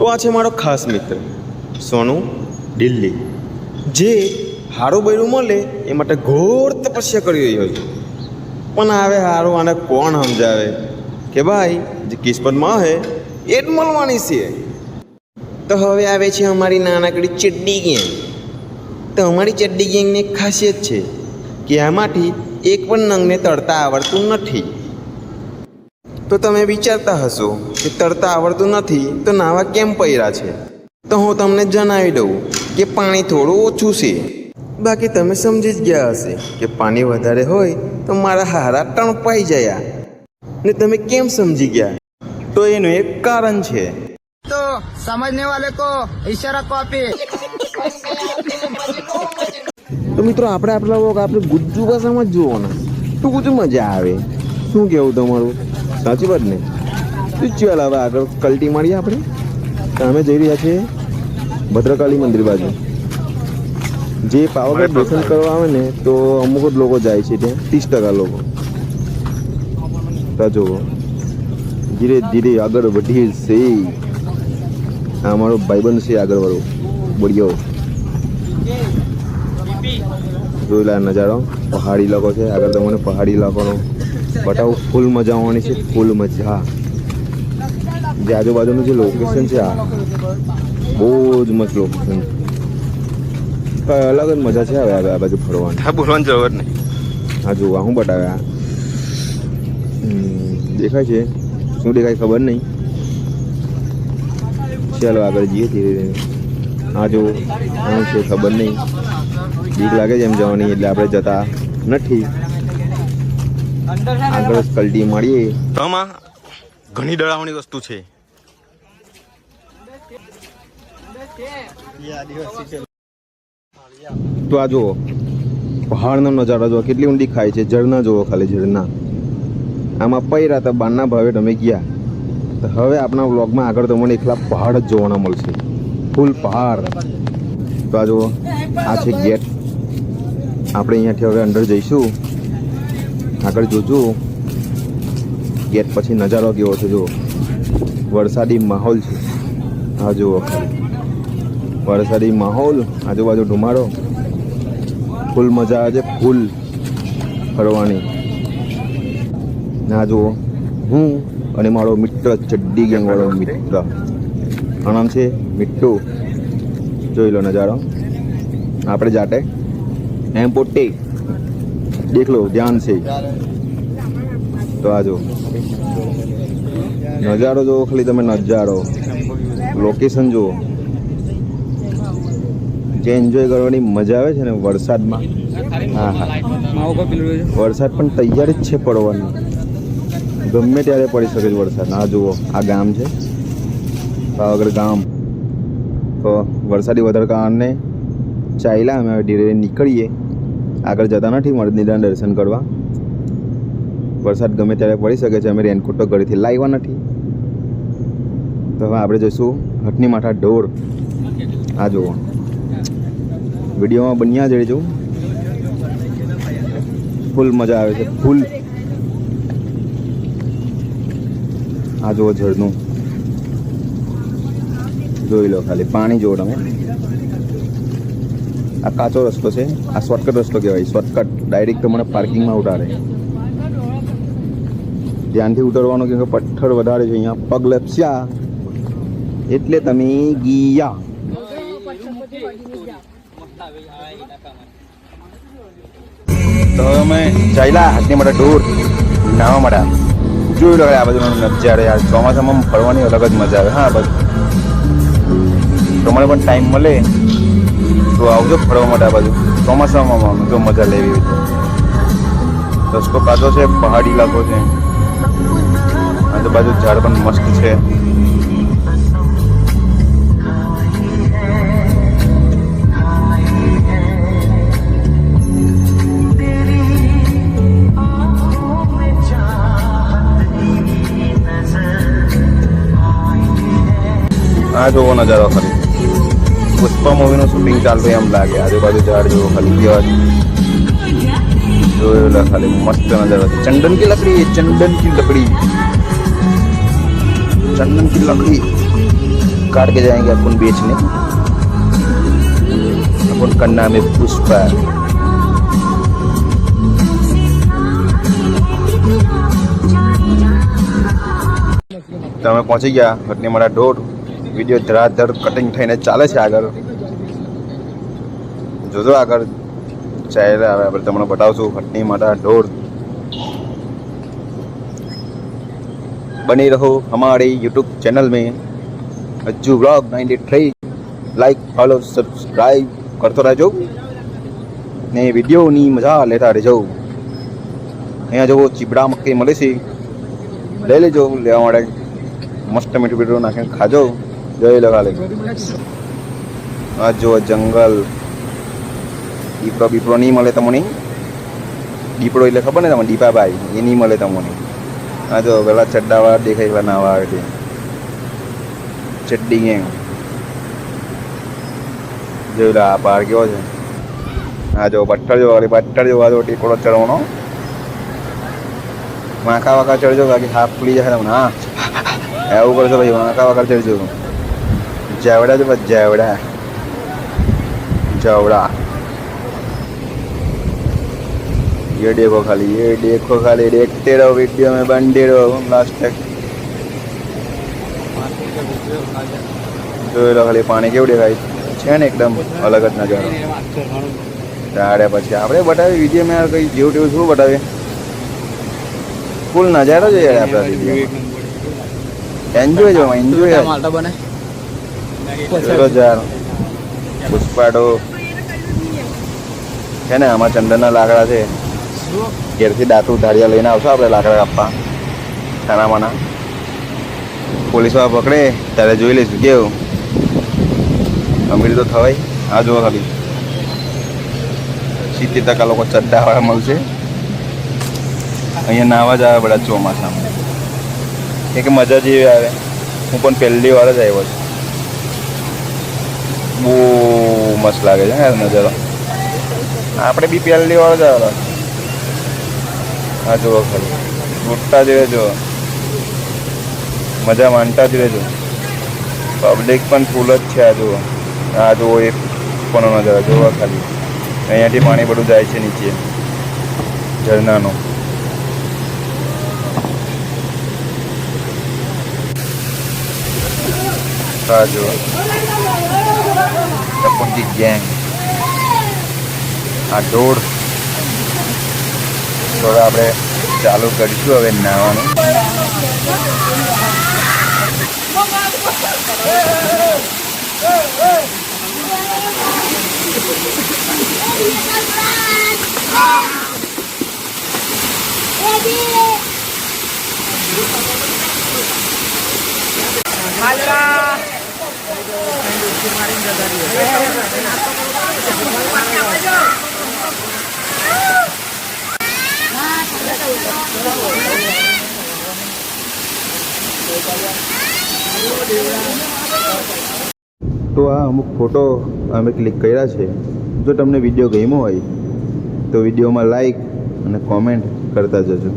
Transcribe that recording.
તો આ છે મારો ખાસ મિત્ર, સોનું દિલ્હી જે હારું બૈરું મળે એ માટે ઘોર તપસ્યા કરી રહ્યો છે. પણ હવે હારું આને કોણ સમજાવે? કે ભાઈ, જે કિસ્મતમાં હે, એ જ મળવાની છે. તો હવે આવે છે અમારી નાનકડી ચડ્ડી ગેંગ. તો અમારી ચડ્ડી ગેંગની ખાસિયત છે કે આમાંથી એક પણ નંગને તરતા આવડતું નથી. તો તમે વિચારતા હશો કે તરતા આવડતું નથી તો નાવા કેમ પૈરા છે? તો હું તમને જણાવી દઉં કે પાણી થોડું ઓછું છે. બાકી તમે સમજી જ ગયા હશે કે પાણી વધારે હોય તો મારા હારા ટણપાઈ જયા. ને તમે કેમ સમજી ગયા? તો એનું એક કારણ છે. તો સમજને વાલે કો ઈશારા કોપી તો મિત્રો આપણે આપણા વોક આપણે ગુજ્જુ ભાષામાં જ જોવાના તો ગુજુ મજા આવે. શું કેવું તમારું? સાચી વાત ને? તો ચાલ હવે આગળ કલટી મારીએ આપણે. અમે જઈ રહ્યા છીએ ભદ્રકાળી મંદિર બાજુ. જે પાવાગઢ દર્શન કરવા આવે ને તો અમુક જ લોકો જાય છે ત્યાં. ત્રીસ ટકા લોકો. તો જુઓ ધીરે ધીરે આગળ વધી છે આ અમારો ભાઈબંધ છે આગળ વાળો બળિયો જોયેલા નજારો. પહાડી ઇલાકો છે. આગળ તમને પહાડી ઇલાકોનો બતાવું ફૂલ મજા આવવાની છે ફૂલ મજા. જે આજુબાજુનું જે લોકેશન છે આ બહુ જ મસ્ત લોકેશન કઈ અલગ જ મજા છે હવે આ બાજુ ફરવાની. હા બોલવાની જરૂર નહીં. હા જોવા હું બતાવ્યા. દેખાય છે. શું દેખાય ખબર નહીં. ચાલો આગળ જઈએ ધીરે ધીરે. આ જો શું છે ખબર નહીં. બીક લાગે છે એમ જવાની એટલે આપણે જતા નથી. આગળ કલડી મારીએ તો આમાં ઘણી ડરાવણી વસ્તુ છે. તો આ જુઓ પહાડનો નજારો જુઓ કેટલી ઊંડી ખાય છે ઝરણા જુઓ ખાલી ઝરણા. આમાં પૈરા તો બારના ભાવે તમે ગયા. તો હવે આપણા વ્લોગમાં આગળ તમને એકલા પહાડ જ જોવાના મળશે. ફૂલ પહાડ. તો આ જુઓ આ છે ગેટ. આપણે અહીંયાથી હવે અંદર જઈશું. આગળ જોજો. ગેટ પછી નજારો કેવો છે જુઓ. વરસાદી માહોલ છે. આ જુઓ વરસાદી માહોલ, આજુબાજુ ધુમાડો. ફૂલ મજા આવે છે, ફૂલ ફરવાની. ના જુઓ. હું અને મારો મિત્ર ચડ્ડી ગેંગવાળો મિત્ર. નામ છે મિટ્ટુ. જોઈ લો નજારો. આપણે જાતે. એમ પોતે દેખ લો ધ્યાન છે તો આ જો નજારો જુઓ ખાલી તમે નજારો લોકેશન જુઓ જે એન્જોય કરવાની મજા આવે છે ને વરસાદમાં હા હા વરસાદ પણ તૈયાર જ છે પડવાની ગમે ત્યારે પડી શકે છે વરસાદ આ જુઓ આ ગામ છે। પાવાગઢ ગામ। તો વરસાદી વધારે કારણે ચાલ્યા અમે હવે ધીરે નીકળીએ। આગળ જતા નથી મળદીના દર્શન કરવા. વરસાદ ગમે ત્યારે પડી શકે છે, અમે રેનકોટ તો ઘરેથી લાવ્યા નથી. તો હવે આપણે જઈશું હટની માથા ઢોર. આ જુઓ. વિડીયોમાં બન્યા જ રહેજો. ફૂલ મજા આવે છે, ફૂલ. આ જુઓ ઝરનું. જોઈ લો ખાલી, પાણી જુઓ તમે. આ કાચો રસ્તો છે, આ શોર્ટકટ રસ્તો કહેવાય. શોર્ટકટ ડાયરેક્ટ તમને પાર્કિંગમાં ઉતારે. ધ્યાનથી ઉતરવાનું કે પથ્થર વધારે છે અહીંયા. પગ લપસ્યા એટલે તમે ગયા. તો અમે ચાલ્યા હાથની માટે દૂર નાવા માટે. જોયું લગાડે આ બાજુનો નજારો યાર. ચોમાસામાં ફરવાની અલગ જ મજા આવે. હા, બસ. તમારે પણ ટાઈમ મળે. તો આવજો ફરવા માટે આ બાજુ ચોમાસામાં જો મજા લેવી હોય રસ્તો કાચો છે, પહાડી ઇલાકો છે. આજુબાજુ ઝાડ પણ મસ્ત છે. આ જોવો નજારો ખાલી. પુષ્પા મૂવીનું શૂટિંગ ચાલતું એમ લાગે આજુબાજુ ઝાડ જોવો ખાલી કેવા જોયેલા ખાલી મસ્ત નજારો ચંદન की लकड़ी है चंदन की लकड़ी चंदन की लकड़ी काट के जाएंगे अपन बेचने अपन का नाम है पुष्पा તો અમે પહોંચી ગયા ભટની મારા ઢોર વીડિયો ધડાધડ કટિંગ થઈને ચાલે છે આગળ. જોજો આગળ. ચાલે આવે, આપણે તમને બતાવશું. હટની માતા ઢોર. બની રહો અમારી યુટ્યુબ ચેનલ મેં. હજુ vlog ninety three like follow subscribe કરતો રહેજો. ને વિડીયોની મજા લેતા રહેજો. અહીંયા જવો ચીબડા મક્કી મળે છે. લઈ લેજો, લેવા માટે. મસ્ત મીઠું મીઠું નાખીને ખાજો. જોઈ લો ખાલી આ જો જંગલ. દીપડો બીપડો નહીં મળે તમને. દીપડો એટલે ખબર ને તમને, દીપાભાઈ. એ નહીં મળે તમને. આ જો પેલા ચડ્ડાવાળા દેખાય પેલા નાવા આવે છે. ચડ્ડી ગેંગ જોઈ લો આ પાર કેવો છે. હા જો પથ્થર જો વાળી, પથ્થર જો વાળો ટીકડો ચડવાનો. વાંકા વાંકા ચડજો બાકી હાફ ખુલી જશે તમને, હા. એવું કરશો ભાઈ વાંકા વાંકા ચડજો. જાવડા જો બસ જાવડા જાવડા ये देखो खाली ये देखो खाली देखते रहो वीडियो में बंदे रहो लास्ट तक જોઈ લો ખાલી પાણી કેવું દેખાય છે ને એકદમ અલગ જ નજારો તારે પછી આપણે બતાવી વિડીયો મેં કઈ જેવું તેવું શું બતાવીએ ફૂલ નજારો છે યાર આપણા વિડીયો એન્જોય જો એન્જોય માલટા બને યાર પુષ્પાડો. છે ને, આમાં ચંદનના લાકડા છે. ઘેરથી દાંતું ધારિયા લઈને આવશો આપણે લાકડા કાપવા. ખાનામાના. પોલીસવાળા પકડે, ત્યારે જોઈ લઈશું. કેવું? અમીર તો થવાય. આ જુઓ ખાલી. સિત્તેર ટકા લોકો ચડ્ડાવાળા મળશે. અહીંયા નાવા જ આવે બધા ચોમાસામાં. એક મજા જેવી આવે. હું પણ પહેલી વાર જ આવ્યો છું. બહુ મસ્ત લાગે છે ને નજારો. આપણે બી પહેલી વાર જ આવેલા. હા જુઓ ખાલી. લૂંટતા જ રહેજો મજા માનતા જ રહેજો પબ્લિક પણ ફૂલ જ છે આ જુઓ. આ જુઓ એક પણ નજારો જોવા ખાલી. અહીંયાથી પાણી બધું જાય છે નીચે. ઝરણાનું. આ જુઓ. ટપુંજી ગેંગ આ દોડ થોડા આપણે ચાલુ કરીશું હવે નાવાનું તો આ અમુક ફોટો અમે ક્લિક કર્યા છે. જો તમને વીડિયો ગમ્યો હોય, તો વિડીયોમાં લાઈક અને કોમેન્ટ કરતા જજો.